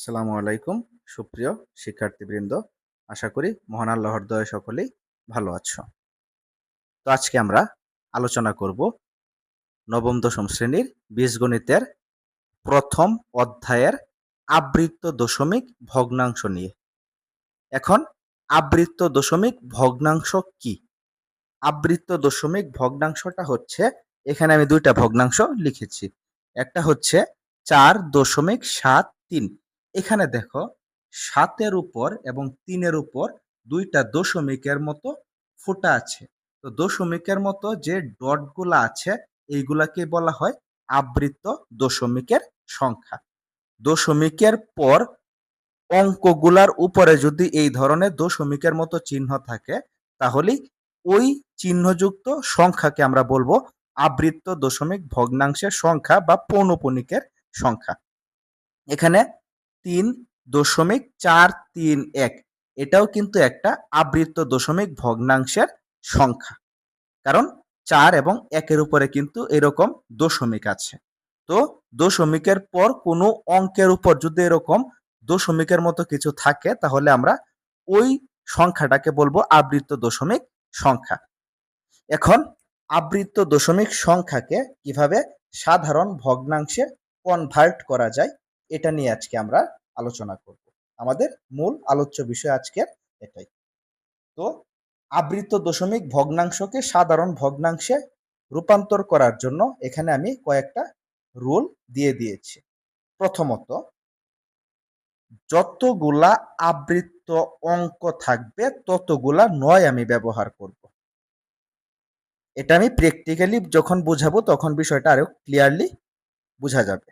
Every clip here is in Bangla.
আসসালামু আলাইকুম, সুপ্রিয় শিক্ষার্থীবৃন্দ। আশা করি মহান আল্লাহর সকলেই ভালো আছো। তো আজকে আমরা আলোচনা করব নবম দশম শ্রেণির বীজগণিতের প্রথম অধ্যায়ের আবৃত্ত দশমিক ভগ্নাংশ নিয়ে। এখন আবৃত্ত দশমিক ভগ্নাংশ কি? আবৃত্ত দশমিক ভগ্নাংশটা হচ্ছে, এখানে আমি দুইটা ভগ্নাংশ লিখেছি। একটা হচ্ছে চার দশমিক সাত তিন। এখানে দেখো সাতের উপর এবং তিনের উপর দুইটা দশমিকের মতো ফোঁটা আছে। তো দশমিকের মতো যে ডটগুলা আছে, এইগুলাকে বলা হয় আবৃত্ত দশমিকের সংখ্যা। দশমিকের পর অঙ্কগুলার উপরে যদি এই ধরনের দশমিকের মতো চিহ্ন থাকে, তাহলেই ওই চিহ্নযুক্ত সংখ্যাকে আমরা বলব আবৃত্ত দশমিক ভগ্নাংশের সংখ্যা বা পৌনপণিকের সংখ্যা। এখানে তিন দশমিক চার তিন এক। এটাও কিন্তু একটা আবৃত্ত দশমিক ভগ্নাংশের সংখ্যা। কারণ চার এবং একের উপরে কিন্তু এরকম দশমিক আছে। তো দশমিকের পর কোনো অঙ্কের উপর যদি এরকম দশমিকের মতো কিছু থাকে, তাহলে আমরা ওই সংখ্যাটাকে বলব আবৃত্ত দশমিক সংখ্যা। এখন আবৃত্ত দশমিক সংখ্যাকে কীভাবে সাধারণ ভগ্নাংশে কনভার্ট করা যায়, এটা নিয়ে আজকে আমরা আলোচনা করব। আমাদের মূল আলোচ্য বিষয় আজকের এটাই। তো আবৃত্ত দশমিক ভগ্নাংশকে সাধারণ ভগ্নাংশে রূপান্তর করার জন্য এখানে আমি কয়েকটা রুল দিয়ে দিয়েছি। প্রথমত, যতগুলা আবৃত্ত অঙ্ক থাকবে ততগুলা নয় আমি ব্যবহার করব। এটা আমি প্র্যাকটিক্যালি যখন বুঝাবো তখন বিষয়টা আরও ক্লিয়ারলি বোঝা যাবে।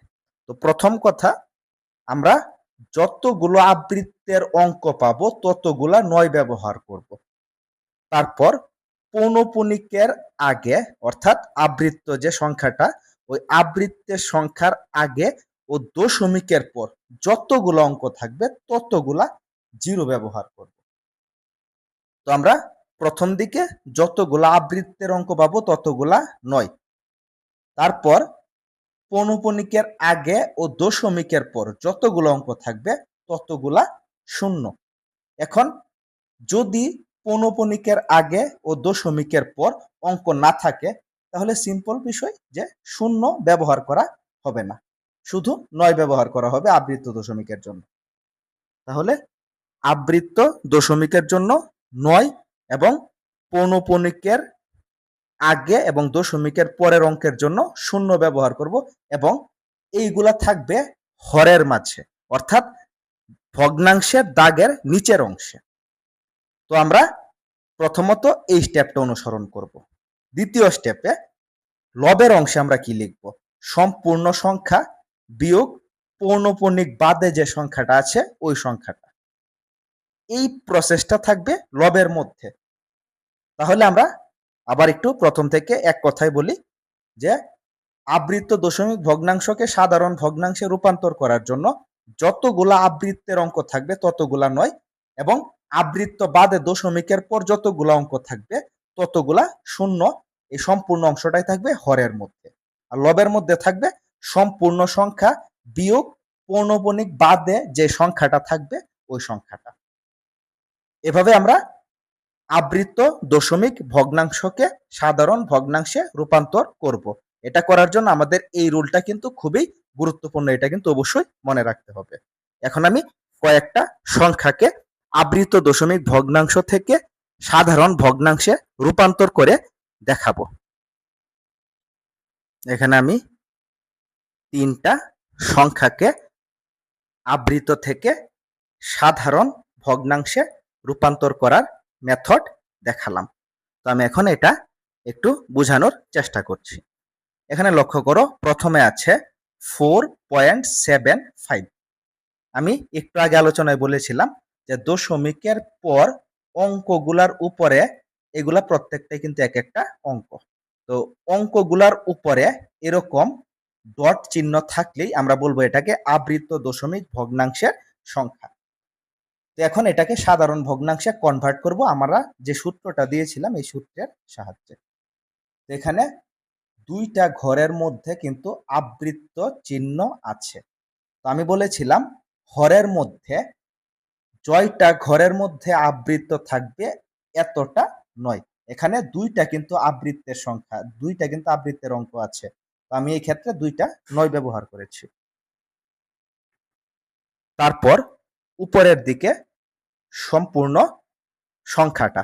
তো প্রথম কথা, আমরা যতগুলো আবৃত্তের অঙ্ক পাবো, ততগুলা নয় ব্যবহার করব। তারপর পৌনপুনিকের আগে, অর্থাৎ আবৃত্ত যে সংখ্যাটা, ওই আবৃত্তের সংখ্যার আগে ও দশমিকের পর যতগুলো অঙ্ক থাকবে, ততগুলা জিরো ব্যবহার করব তো আমরা প্রথম দিকে যতগুলা আবৃত্তের অঙ্ক পাবো, ততগুলা নয় তারপর পৌনপণিকের আগে ও দশমিকের পর যতগুলো অঙ্ক থাকবে, ততগুলা শূন্য। এখন যদি পৌনপণিকের আগে ও দশমিকের পর অঙ্ক না থাকে, তাহলে সিম্পল বিষয় যে শূন্য ব্যবহার করা হবে না। শুধু নয় ব্যবহার করা হবে আবৃত্ত দশমিকের জন্য। তাহলে আবৃত্ত দশমিকের জন্য নয় এবং পৌনপণিকের আগে এবং দশমিকের পরের অঙ্কের জন্য শূন্য ব্যবহার করব এবং এইগুলা থাকবে হরের মাঝে, অর্থাৎ ভগ্নাংশের দাগের নিচের অংশে। তো আমরা প্রথমত এই স্টেপটা অনুসরণ করব। দ্বিতীয় স্টেপে লবের অংশে আমরা কি লিখব? সম্পূর্ণ সংখ্যা বিয়োগ পৌনপণিক বাদে যে সংখ্যাটা আছে, ওই সংখ্যাটা। এই প্রসেসটা থাকবে লবের মধ্যে। তাহলে আমরা আবার একটু প্রথম থেকে এক কথায় বলি যে আবৃত্ত দশমিক ভগ্নাংশকে সাধারণ ভগ্নাংশে রূপান্তর করার জন্য যতগুলা আবৃত্তের অঙ্ক থাকবে ততগুলা নয় এবং আবৃত্ত বাদে দশমিকের পর যতগুলা অঙ্ক থাকবে ততগুলা শূন্য এই সম্পূর্ণ অংশটাই থাকবে হরের মধ্যে। আর লবের মধ্যে থাকবে সম্পূর্ণ সংখ্যা বিয়োগ পৌনপণিক বাদে যে সংখ্যাটা থাকবে ওই সংখ্যাটা। এভাবে আমরা আবৃত্ত দশমিক ভগ্নাংশকে সাধারণ ভগ্নাংশে রূপান্তর করব। এটা করার জন্য আমাদের এই রুলটা কিন্তু খুবই গুরুত্বপূর্ণ, এটা কিন্তু অবশ্যই মনে রাখতে হবে এখন আমি কয়েকটা সংখ্যাকে আবৃত দশমিক ভগ্নাংশ থেকে সাধারণ ভগ্নাংশে রূপান্তর করে দেখাবো এখানে আমি তিনটা সংখ্যাকে আবৃত থেকে সাধারণ ভগ্নাংশে রূপান্তর করার মেথড দেখালাম। তো আমি এখন এটা একটু বোঝানোর চেষ্টা করছি। এখানে লক্ষ্য করো, প্রথমে আছে ফোর পয়েন্ট সেভেন ফাইভ আমি একটু আগে আলোচনায় বলেছিলাম যে দশমিকের পর অঙ্কগুলার উপরে এগুলা প্রত্যেকটাই কিন্তু এক একটা অঙ্ক। তো অঙ্কগুলার উপরে এরকম ডট চিহ্ন থাকলেই আমরা বলব এটাকে আবৃত্ত দশমিক ভগ্নাংশের সংখ্যা। তো এখন এটাকে সাধারণ ভগ্নাংশে কনভার্ট করব। আমরা যে সূত্রটা দিয়েছিলাম, এই সূত্রের সাহায্যে। এখানে দুইটা ঘরের মধ্যে কিন্তু আবৃত্ত চিহ্ন আছে। তো আমি বলেছিলাম হরের মধ্যে, জয়টা ঘরের মধ্যে আবৃত থাকবে এতটা নয়। এখানে দুইটা কিন্তু আবৃত্তের সংখ্যা, দুইটা কিন্তু আবৃত্তের অঙ্ক আছে। তো আমি এই ক্ষেত্রে দুইটা নয় ব্যবহার করেছি। তারপর উপরের দিকে সম্পূর্ণ সংখ্যাটা।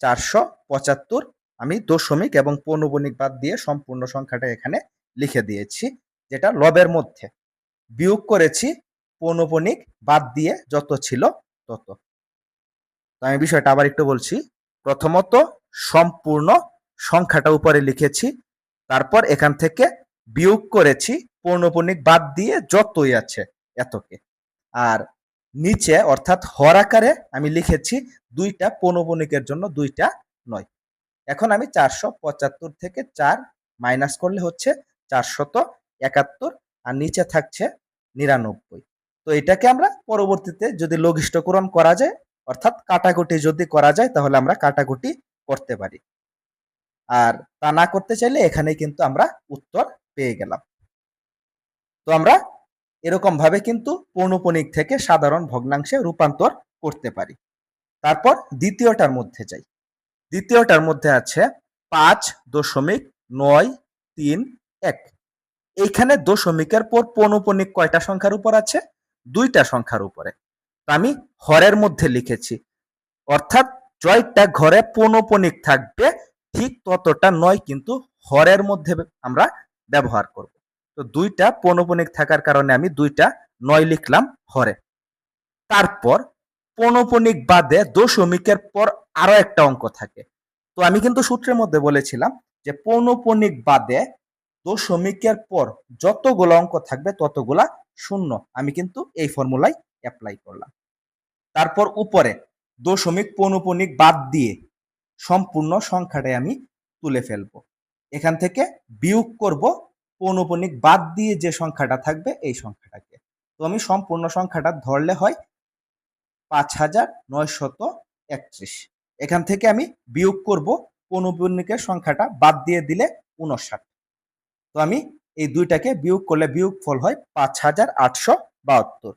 চারশো পঁচাত্তর আমি দশমিক এবং পৌনবণিক বাদ দিয়ে সম্পূর্ণ সংখ্যাটা এখানে লিখে দিয়েছি, যেটা লবের মধ্যে। বিয়োগ করেছি পৌনপণিক বাদ দিয়ে যত ছিল তত। তো আমি বিষয়টা আবার একটু বলছি। প্রথমত সম্পূর্ণ সংখ্যাটা উপরে লিখেছি, তারপর এখান থেকে বিয়োগ করেছি পৌনপণিক বাদ দিয়ে যতই আছে এতকে। আর নিচে অর্থাৎ হর আকারে আমি লিখেছি দুইটা পৌনপণিকের জন্য দুইটা নয়। এখন আমি চারশো পঁচাত্তর থেকে চার মাইনাস করলে হচ্ছে চারশত একাত্তর আর নিচে থাকছে নিরানব্বই। তো এটাকে আমরা পরবর্তীতে যদি লঘিষ্ঠকরণ করা যায়, অর্থাৎ কাটাকুটি যদি করা যায়, তাহলে আমরা কাটাকুটি করতে পারি। আর তা না করতে চাইলে এখানে কিন্তু আমরা উত্তর পেয়ে গেলাম। তো আমরা এরকম ভাবে কিন্তু পৌনপণিক থেকে সাধারণ ভগ্নাংশে রূপান্তর করতে পারি। তারপর দ্বিতীয়টার মধ্যে যাই। দ্বিতীয়টার মধ্যে আছে পাঁচ দশমিক নয় তিন এক। এইখানে দশমিকের পর পৌনপণিক কয়টা সংখ্যার উপর আছে? দুইটা সংখ্যার উপরে। আমি হরের মধ্যে লিখেছি। অর্থাৎ জয়টা ঘরে পৌনপণিক থাকবে, ঠিক ততটা নয় কিন্তু হরের মধ্যে আমরা ব্যবহার করব। তো দুইটা পৌনপণিক থাকার কারণে আমি দুইটা নয় লিখলাম হরে। তারপর পৌনপণিক বাদে দশমিকের পর আরও একটা অঙ্ক থাকে। তো আমি কিন্তু সূত্রের মধ্যে বলেছিলাম যে পৌনপণিক বাদে দশমিকের পর যতগুলো অঙ্ক থাকবে ততগুলা শূন্য। আমি কিন্তু এই ফর্মুলায় অ্যাপ্লাই করলাম। তারপর উপরে দশমিক পৌনপণিক বাদ দিয়ে সম্পূর্ণ সংখ্যাটাই আমি তুলে ফেলব। এখান থেকে বিয়োগ করব পৌনপণিক বাদ দিয়ে যে সংখ্যাটা থাকবে এই সংখ্যাটাকে। তো আমি সম্পূর্ণ সংখ্যাটা ধরলে হয় পাঁচ হাজার নয়শত একত্রিশ। এখান থেকে আমি বিয়োগ করব পৌনপণিকের সংখ্যাটা বাদ দিয়ে দিলে উনষাট তো আমি এই দুইটাকে বিয়োগ করলে বিয়োগ ফল হয় পাঁচ হাজার আটশো বাহাত্তর।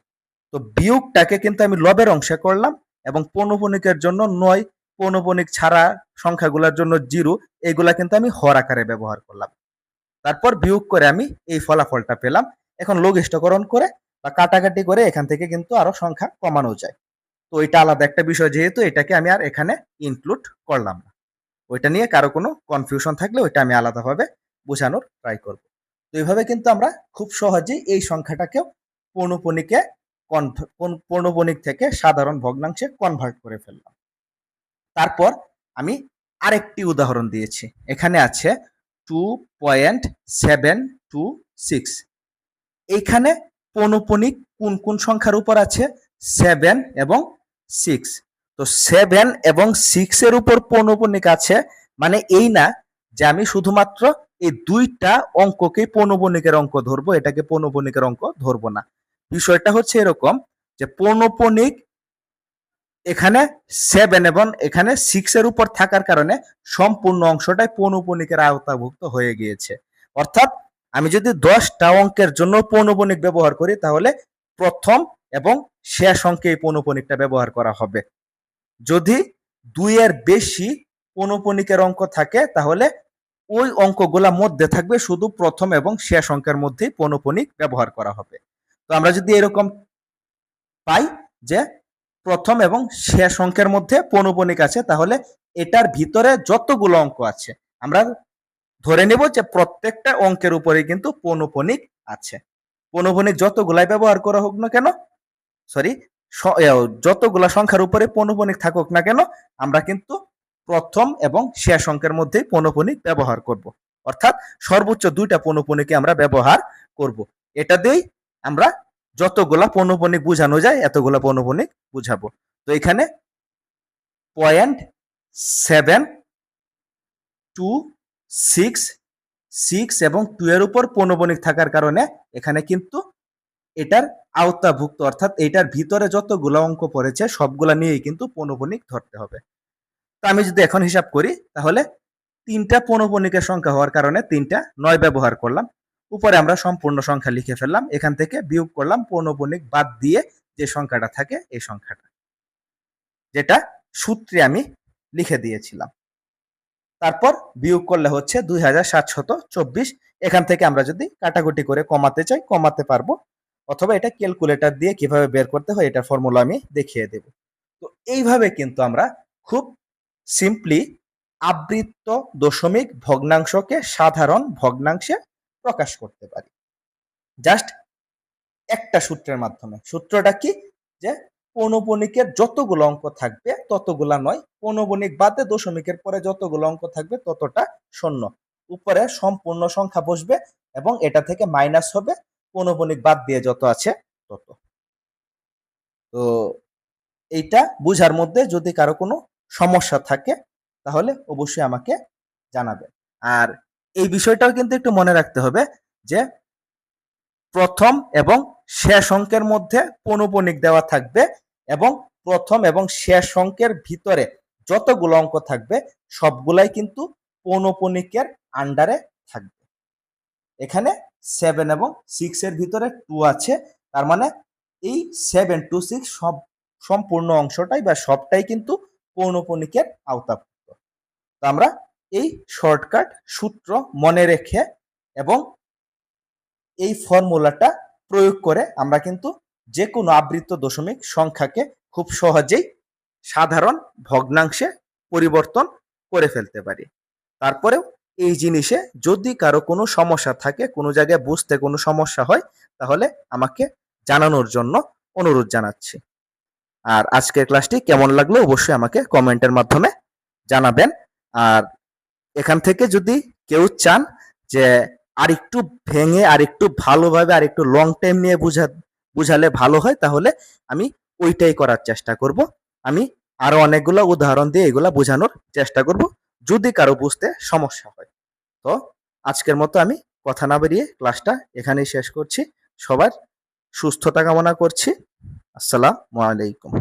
তো বিয়োগটাকে কিন্তু আমি লবের অংশে করলাম এবং পৌনপণিকের জন্য নয় পৌনপণিক ছাড়া সংখ্যাগুলোর জন্য জিরো, এগুলা কিন্তু আমি হর আকারে ব্যবহার করলাম। তারপর বিয়োগ করে আমি এই ফলাফলটা পেলাম। এখন লঘিষ্ঠকরণ করে বা কাটাকাটি করে এখান থেকে কিন্তু আরও সংখ্যা কমানো যায়। তো এটা আলাদা একটা বিষয়, যেহেতু এটাকে আমি আর এখানে ইনক্লুড করলাম না। ওইটা নিয়ে কারও কোনো কনফিউশন থাকলে ওইটা আমি আলাদাভাবে বোঝানোর ট্রাই করব। তো এইভাবে কিন্তু আমরা খুব সহজেই এই সংখ্যাটাকেও পৌনপণিকে পৌনপণিক থেকে সাধারণ ভগ্নাংশে কনভার্ট করে ফেললাম। তারপর আমি আরেকটি উদাহরণ দিয়েছি। এখানে আছে two point seven two six এইখানে পৌনপণিক কোন কোন সংখ্যার উপর আছে? সেভেন এবং সিক্স তো সেভেন এবং সিক্স এর উপর পৌনপণিক আছে মানে এই না যে আমি শুধুমাত্র এই দুইটা অঙ্ককে পৌনপণিকের অঙ্ক ধরবো, এটাকে পৌনপণিকের অঙ্ক ধরবো না। বিষয়টা হচ্ছে এরকম যে পৌনপণিক এখানে সেভেন এবং এখানে সিক্স এর উপর থাকার কারণে সম্পূর্ণ অংশটাই পৌনপণিকের আওতাভুক্ত হয়ে গিয়েছে। অর্থাৎ আমি যদি দশটা অঙ্কের জন্য পৌনপণিক ব্যবহার করি, তাহলে প্রথম এবং শেষ অঙ্কে এই পৌনপণিকটা ব্যবহার করা হবে। যদি দুইয়ের বেশি পৌনপণিকের অঙ্ক থাকে, তাহলে ওই অঙ্কগুলা মধ্যে থাকবে, শুধু প্রথম এবং শেষ অঙ্কের মধ্যেই পৌনপণিক ব্যবহার করা হবে। তো আমরা যদি এরকম পাই যে প্রথম এবং শেষ অঙ্কের মধ্যে পৌনপণিক আছে, তাহলে এটার ভিতরে যতগুলো অঙ্ক আছে, আমরা ধরে নেব যে প্রত্যেকটা অঙ্কের উপরে কিন্তু পৌনপণিক আছে পৌনপণিক যতগুলাই ব্যবহার করা হোক না কেন সরি যতগুলা সংখ্যার উপরে পৌনপণিক থাকুক না কেন, আমরা কিন্তু প্রথম এবং শেষ অঙ্কের মধ্যে পৌনপণিক ব্যবহার করব। অর্থাৎ সর্বোচ্চ দুইটা পৌনপণিকে আমরা ব্যবহার করব। এটা দিয়েই আমরা যতগুলা পৌনপণিক বুঝানো যায়, এতগুলা পৌনপণিক বুঝাবো। তো এখানে point seven two six six এবং টু এর উপর পৌনপণিক থাকার কারণে এখানে কিন্তু এটার আওতাভুক্ত, অর্থাৎ এটার ভিতরে যতগুলো অঙ্ক পড়েছে, সবগুলা নিয়েই কিন্তু পৌনপণিক ধরতে হবে। তো আমি যদি এখন হিসাব করি, তাহলে তিনটা পৌনপণিকের সংখ্যা হওয়ার কারণে তিনটা নয় ব্যবহার করলাম। উপরে আমরা সম্পূর্ণ সংখ্যা লিখে ফেললাম, এখান থেকে বিয়োগ করলাম পৌনপুনিক বাদ দিয়ে যে সংখ্যাটা থাকে এই সংখ্যাটা, যেটা সূত্রে আমি লিখে দিয়েছিলাম। তারপর বিয়োগ করলে হচ্ছে দুই হাজার সাতশত চব্বিশ, এখান থেকে আমরা যদি কাটাকুটি করে কমাতে চাই, কমাতে পারব, অথবা এটা ক্যালকুলেটর দিয়ে কীভাবে বের করতে হয় এটা ফর্মুলা আমি দেখিয়ে দেব। তো এইভাবে কিন্তু আমরা খুব সিম্পলি আবৃত্ত দশমিক ভগ্নাংশকে সাধারণ ভগ্নাংশে প্রকাশ করতে পারি। জাস্ট একটা সূত্রের মাধ্যমে। সূত্রটা কি? যে পৌনপণিকের যতগুলো অঙ্ক থাকবে, ততগুলা নয়। পৌনপণিক বাদে দশমিকের পরে যতগুলো অঙ্ক থাকবে, ততটা শূন্য। উপরে সম্পূর্ণ সংখ্যা বসবে এবং এটা থেকে মাইনাস হবে। পৌনপণিক বাদ দিয়ে যত আছে, তত। তো এইটা বুঝার মধ্যে যদি কারও কোনো সমস্যা থাকে, তাহলে অবশ্যই আমাকে জানাবেন। আর এই বিষয়টাও কিন্তু একটু মনে রাখতে হবে যে প্রথম এবং শেষ অঙ্কের মধ্যে পৌনপণিক দেওয়া থাকবে এবং প্রথম এবং শেষ অঙ্কের ভিতরে যতগুলো অঙ্ক থাকবে সবগুলাই কিন্তু পৌনপণিকের আন্ডারে থাকবে। এখানে সেভেন এবং সিক্স এর ভিতরে টু আছে, তার মানে এই সেভেন টু সিক্স সব সম্পূর্ণ অংশটাই বা সবটাই কিন্তু পৌনপণিকের আওতাভুক্ত। তো আমরা এই শর্টকাট সূত্র মনে রেখে এবং এই ফর্মুলাটা প্রয়োগ করে আমরা কিন্তু যে কোনো আবৃত্ত দশমিক সংখ্যাকে খুব সহজেই সাধারণ ভগ্নাংশে পরিবর্তন করে ফেলতে পারি। তারপরেও এই জিনিসে যদি কারও কোনো সমস্যা থাকে, কোনো জায়গায় বুঝতে কোনো সমস্যা হয়, তাহলে আমাকে জানানোর জন্য অনুরোধ জানাচ্ছি। আর আজকের ক্লাসটি কেমন লাগল অবশ্যই আমাকে কমেন্টের মাধ্যমে জানাবেন। আর এখান থেকে যদি কেউ চান যে আরেকটু ভেঙে আর একটু ভালোভাবে আর একটু লং টাইম নিয়ে বুঝা, বুঝালে ভালো হয়, তাহলে আমি ওইটাই করার চেষ্টা করব। আমি আরও অনেকগুলো উদাহরণ দিয়ে এগুলা বোঝানোর চেষ্টা করব, যদি কারও বুঝতে সমস্যা হয়। তো আজকের মতো আমি কথা না বেরিয়ে ক্লাসটা এখানেই শেষ করছি। সবার সুস্থতা কামনা করছি। আসসালামু আলাইকুম।